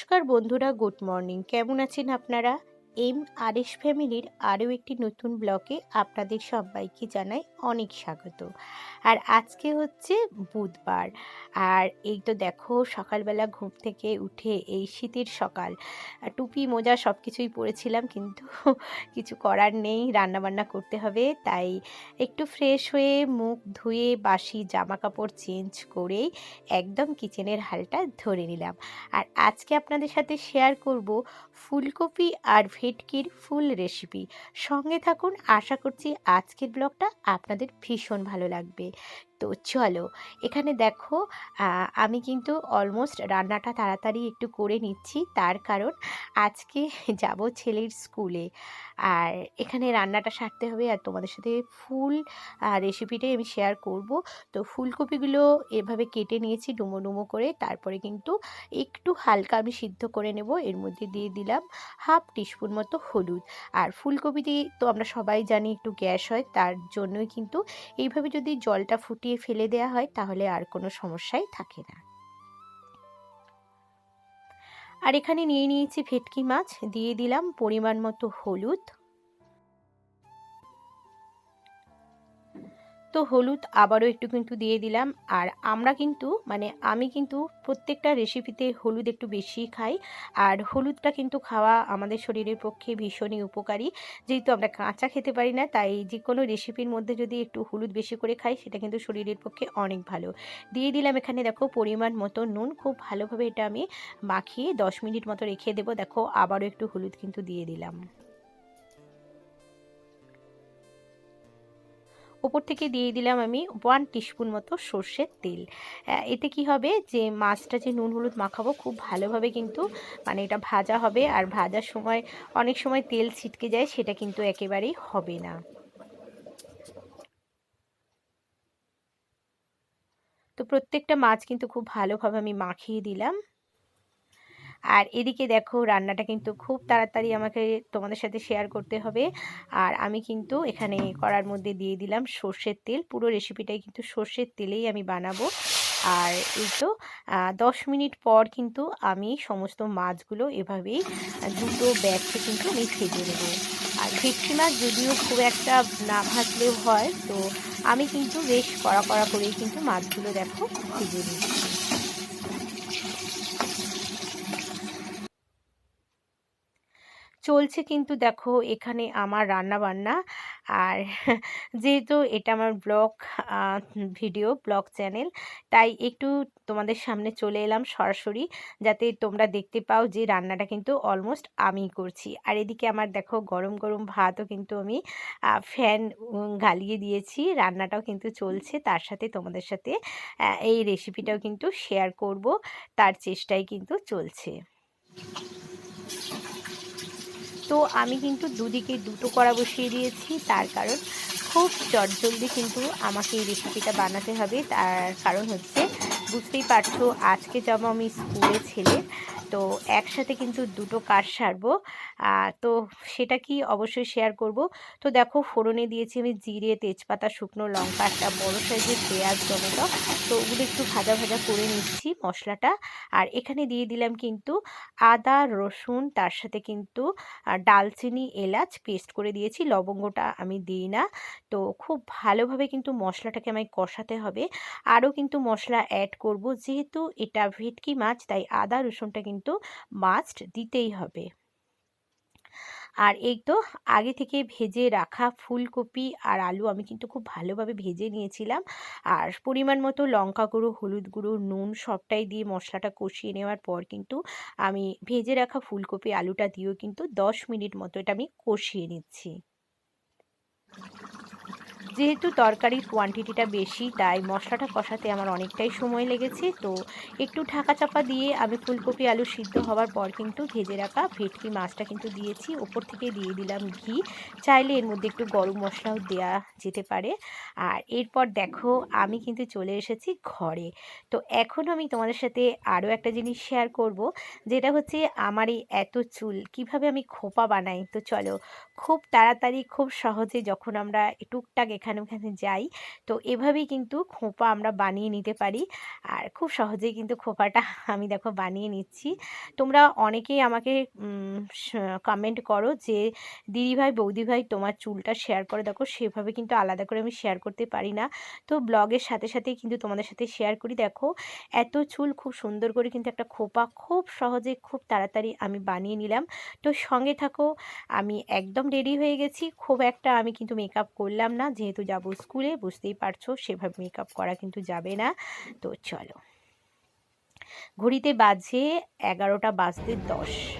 নমস্কার বন্ধুরা good morning. কেমন আছেন আপনারা? এম আর এস ফ্যামিলির আরও একটি নতুন ব্লকে আপনাদের সবাইকে জানাই অনেক স্বাগত। আর আজকে হচ্ছে বুধবার। আর এই তো দেখো, সকালবেলা ঘুম থেকে উঠে এই শীতের সকাল। টুপি, মোজা সব কিছুই পরেছিলাম কিন্তু কিছু করার নেই, রান্নাবান্না করতে হবে। তাই একটু ফ্রেশ হয়ে মুখ ধুয়ে বাসি জামা কাপড় চেঞ্জ করেই একদম কিচেনের হালটা ধরে নিলাম। আর আজকে আপনাদের সাথে শেয়ার করব ফুলকপি আর ভেটকির ফুল রেসিপি সঙ্গে থাকুন আশা করছি আজকের ব্লগটা আপনাদের ভীষণ ভালো লাগবে। তো চলো, এখানে দেখো আমি কিন্তু অলমোস্ট রান্নাটা তাড়াতাড়ি একটু করে নিচ্ছি। তার কারণ আজকে যাব ছেলের স্কুলে আর এখানে রান্নাটা সারতে হবে আর তোমাদের সাথে ফুল রেসিপিটাই আমি শেয়ার করব। তো ফুলকপিগুলো এভাবে কেটে নিয়েছি ডুমো ডুমো করে। তারপরে কিন্তু একটু হালকা আমি সিদ্ধ করে নেব। এর মধ্যে দিয়ে দিলাম হাফ টিস্পুন মতো হলুদ। আর ফুলকপিতে তো আমরা সবাই জানি একটু গ্যাস হয়, তার জন্যই কিন্তু এইভাবে যদি জলটা ফুটিয়ে ফেলে দেওয়া হয়, তাহলে আর কোনো সমস্যাই থাকে না। আর এখানে নিয়ে নিয়েছি ভেটকি মাছ, দিয়ে দিলাম পরিমাণ মতো হলুদ। তো হলুদ আবারও একটু কিন্তু দিয়ে দিলাম। আর আমরা কিন্তু মানে আমি কিন্তু প্রত্যেকটা রেসিপিতে হলুদ একটু বেশি খাই। আর হলুদটা কিন্তু খাওয়া আমাদের শরীরের পক্ষে ভীষণই উপকারী। যেহেতু আমরা কাঁচা খেতে পারি না, তাই যে কোনো রেসিপির মধ্যে যদি একটু হলুদ বেশি করে খাই, সেটা কিন্তু শরীরের পক্ষে অনেক ভালো। দিয়ে দিলাম এখানে দেখো পরিমাণ মতো নুন। খুব ভালোভাবে এটা আমি মাখিয়ে দশ মিনিট মতো রেখে দেবো। দেখো আবারও একটু হলুদ কিন্তু দিয়ে দিলাম। ওপর থেকে দিয়ে দিলাম আমি ওয়ান টিস্পুন মতো সর্ষের তেল। এতে কি হবে যে মাছটা যে নুন হলুদ মাখাবো খুব ভালোভাবে কিন্তু মানে এটা ভাজা হবে আর ভাজার সময় অনেক সময় তেল ছিটকে যায় সেটা কিন্তু একেবারেই হবে না। তো প্রত্যেকটা মাছ কিন্তু খুব ভালোভাবে আমি মাখিয়ে দিলাম। আর এদিকে দেখো রান্নাটা কিন্তু খুব তাড়াতাড়ি আমাকে তোমাদের সাথে শেয়ার করতে হবে। আর আমি কিন্তু এখানে কড়ার মধ্যে দিয়ে দিলাম সর্ষের তেল। পুরো রেসিপিটাই কিন্তু সর্ষের তেলেই আমি বানাবো। আর এই তো দশ মিনিট পর কিন্তু আমি সমস্ত মাছগুলো এভাবেই দুটো ব্যাগকে কিন্তু আমি ভেজে নেব। আর ভেটকি মাছ যদিও খুব একটা না ভাজলেও হয়। তো আমি কিন্তু বেশ কড়া কড়া করেই কিন্তু মাছগুলো দেখো ভেজে নিচ্ছি। চলছে কিন্তু দেখো এখানে আমার রান্না বান্না আর যেহেতু এটা আমার ব্লগ ভিডিও, ব্লগ চ্যানেল, তাই একটু তোমাদের সামনে চলে এলাম সরাসরি যাতে তোমরা দেখতে পাও যে রান্নাটা কিন্তু অলমোস্ট আমি করছি। আর এদিকে আমার দেখো গরম গরম ভাতও কিন্তু আমি ফ্যান গালিয়ে দিয়েছি। রান্নাটাও কিন্তু চলছে, তার সাথে তোমাদের সাথে এই রেসিপিটাও কিন্তু শেয়ার করব, তার চেষ্টাই কিন্তু চলছে। তো আমি কিন্তু দুদিকে দুটো কড়া বসিয়ে দিয়েছি। তার কারণ খুব চটজলদি কিন্তু আমাকে এই রেসিপিটা বানাতে হবে। তার কারণ হচ্ছে, বুঝতেই পারছ, আজকে যাব আমি স্কুলে ছেলে তো একসাথে কিন্তু দুটো কাজ সারবো। তো সেটা কি অবশ্যই শেয়ার করব। তো দেখো, ফোড়নে দিয়েছি আমি জিরে, তেজপাতা, শুকনো লঙ্কা, একটা বড়ো সাইজের পেঁয়াজ, টমেটো। তো ওগুলো একটু ভাজা ভাজা করে নিচ্ছি মশলাটা। আর এখানে দিয়ে দিলাম কিন্তু আদা, রসুন, তার সাথে কিন্তু ডালচিনি, এলাচ পেস্ট করে দিয়েছি। লবঙ্গটা আমি দিই না। তো খুব ভালোভাবে কিন্তু মশলাটাকে আমায় কষাতে হবে। আরও কিন্তু মশলা অ্যাড করব। যেহেতু এটা ভেটকি মাছ, তাই আদা, রসুনটা কিন্তু মাস্ট দিতেই হবে। আর এই তো আগে থেকে ভেজে রাখা ফুলকপি আর আলু আমি কিন্তু খুব ভালোভাবে ভেজে নিয়েছিলাম। আর পরিমাণ মতো লঙ্কা গুঁড়ো, হলুদ গুঁড়ো, নুন সবটাই দিয়ে মশলাটা কষিয়ে নেওয়ার পর কিন্তু আমি ভেজে রাখা ফুলকপি আলুটা দিয়েও কিন্তু দশ মিনিট মতো এটা আমি কষিয়ে নিচ্ছি। যেহেতু তরকারির কোয়ান্টিটিটা বেশি, তাই মশলাটা কষাতে আমার অনেকটাই সময় লেগেছে। তো একটু ঢাকা চাপা দিয়ে আমি ফুলকপি, আলু সিদ্ধ হওয়ার পর কিন্তু ভেজে রাখা ভেটকি মাছটা কিন্তু দিয়েছি। ওপর থেকে দিয়ে দিলাম ঘি। চাইলে এর মধ্যে একটু গরম মশলাও দেওয়া যেতে পারে। আর এরপর দেখো, আমি কিন্তু চলে এসেছি ঘরে। তো এখন আমি তোমাদের সাথে আরও একটা জিনিস শেয়ার করব, যেটা হচ্ছে আমার এই এত চুল, কীভাবে আমি খোপা বানাই? তো চলো, খুব তাড়াতাড়ি, খুব সহজে যখন আমরা টুকটাক এখানে ওখানে যাই। তো এভাবেই কিন্তু খোঁপা আমরা বানিয়ে নিতে পারি। আর খুব সহজেই কিন্তু খোঁপাটা আমি দেখো বানিয়ে নিচ্ছি। তোমরা অনেকেই আমাকে কমেন্ট করো যে দিদিভাই বৌদিভাই তোমার চুলটা শেয়ার করে দেখো। সেভাবে কিন্তু আলাদা করে আমি শেয়ার করতে পারি না। তো ব্লগের সাথে সাথেই কিন্তু তোমাদের সাথে শেয়ার করি। দেখো, এত চুল খুব সুন্দর করে কিন্তু একটা খোপা খুব সহজে, খুব তাড়াতাড়ি আমি বানিয়ে নিলাম। তো সঙ্গে থাকো, আমি একদম রেডি হয়ে গেছি। খুব একটা আমি কিন্তু মেকআপ করলাম না, যেহেতু যাব স্কুলে, বুঝতেই পারছ, সেভাবে মেকআপ করা কিন্তু যাবে না। তো চলো। ঘড়িতে বাজে এগারোটা বাজতে দশ।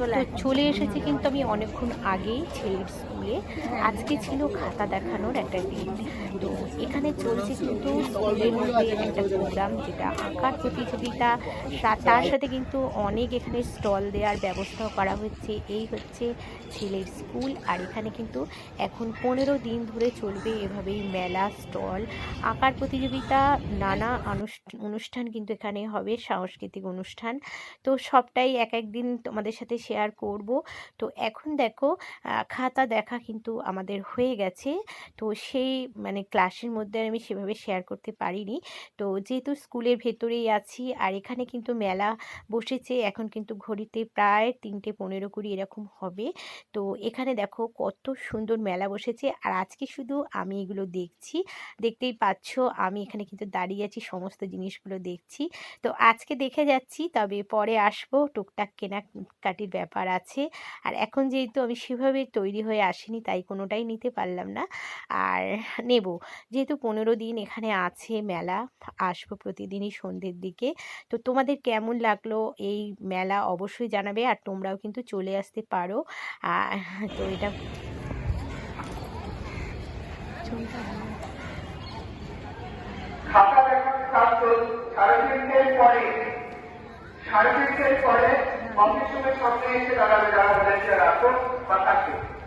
তো চলে এসেছি কিন্তু আমি অনেকক্ষণ আগেই ছেলের স্কুলে। আজকে ছিল খাতা দেখানোর একটা দিন। তো এখানে চলছে কিন্তু স্কুলের মধ্যে একটা প্রোগ্রাম যেটা আঁকার প্রতিযোগিতা। তার সাথে কিন্তু অনেক এখানে স্টল দেওয়ার ব্যবস্থাও করা হচ্ছে। এই হচ্ছে ছেলের স্কুল। আর এখানে কিন্তু এখন পনেরো দিন ধরে চলবে এভাবেই মেলা স্টল আঁকার প্রতিযোগিতা নানা অনুষ্ঠান কিন্তু এখানে হবে সাংস্কৃতিক অনুষ্ঠান। তো সবটাই এক একদিন তোমাদের সাথে শেয়ার করব। তো এখন দেখো খাতা দেখা কিন্তু আমাদের হয়ে গেছে। তো সেই মানে ক্লাসের মধ্যে আমি সেভাবে শেয়ার করতে পারিনি। তো যেহেতু স্কুলের ভেতরেই আছি, আর এখানে কিন্তু মেলা বসেছে, এখন কিন্তু ঘড়িতে প্রায় তিনটে পনেরো কুড়ি এরকম হবে। তো এখানে দেখো কত সুন্দর মেলা বসেছে, আর আজকে শুধু আমি এগুলো দেখছি। দেখতেই পাচ্ছ, আমি এখানে কিন্তু দাঁড়িয়ে আছি, সমস্ত জিনিসগুলো দেখছি। তো আজকে দেখে যাচ্ছি, তবে পরে আসব, টুকটাক কেনাকাটির ব্যাপার আছে। আর এখন যেহেতু আমি সেভাবে তৈরি হয়ে আসিনি, তাই কোনোটাই নিতে পারলাম না। আর নেব, যেহেতু পনেরো দিন এখানে আছে মেলা, আসব প্রতিদিনই সন্ধ্যের দিকে। তো তোমাদের কেমন লাগল এই মেলা অবশ্যই জানাবে, আর তোমরাও কিন্তু চলে আসতে পারো। তো এটা সাড়ে তিনটের পরে, সাড়ে তিনটের পরে অফিস সঙ্গে এসে দাঁড়াবে যারা ভলেন্টিয়ার আসুন বা থাকবে।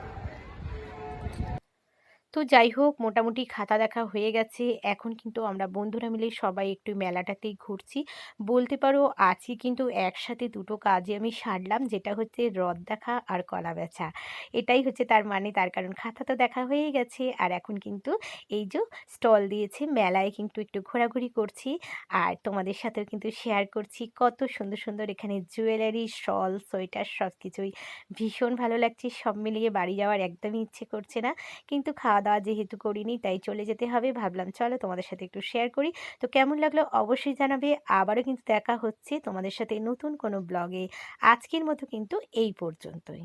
তো যাই হোক, মোটামুটি খাতা দেখা হয়ে গেছে। এখন কিন্তু আমরা বন্ধুরা মিলে সবাই একটু মেলাটাতেই ঘুরছি। বলতে পারো আছি কিন্তু একসাথে দুটো কাজে আমি সারলাম, যেটা হচ্ছে রদ দেখা আর কলা বেচা। এটাই হচ্ছে তার মানে তার কারণ খাতা তো দেখা হয়ে গেছে। আর এখন কিন্তু এই যে স্টল দিয়েছে, মেলায় কিন্তু একটু ঘোরাঘুরি করছি। আর তোমাদের সাথেও কিন্তু শেয়ার করছি কত সুন্দর সুন্দর এখানে জুয়েলারি, শল, সোয়েটার সব কিছুই ভীষণ ভালো লাগছে, সব মিলিয়ে বাড়ি যাওয়ার একদমই ইচ্ছে করছে না। কিন্তু খাওয়া দাওয়া যেহেতু করিনি, তাই চলে যেতে হবে। ভাবলাম চলো তোমাদের সাথে একটু শেয়ার করি। তো কেমন লাগল অবশ্যই জানাবে। আবারও কিন্তু দেখা হচ্ছে তোমাদের সাথে নতুন কোনো ব্লগে আজকের মতো কিন্তু এই পর্যন্তই।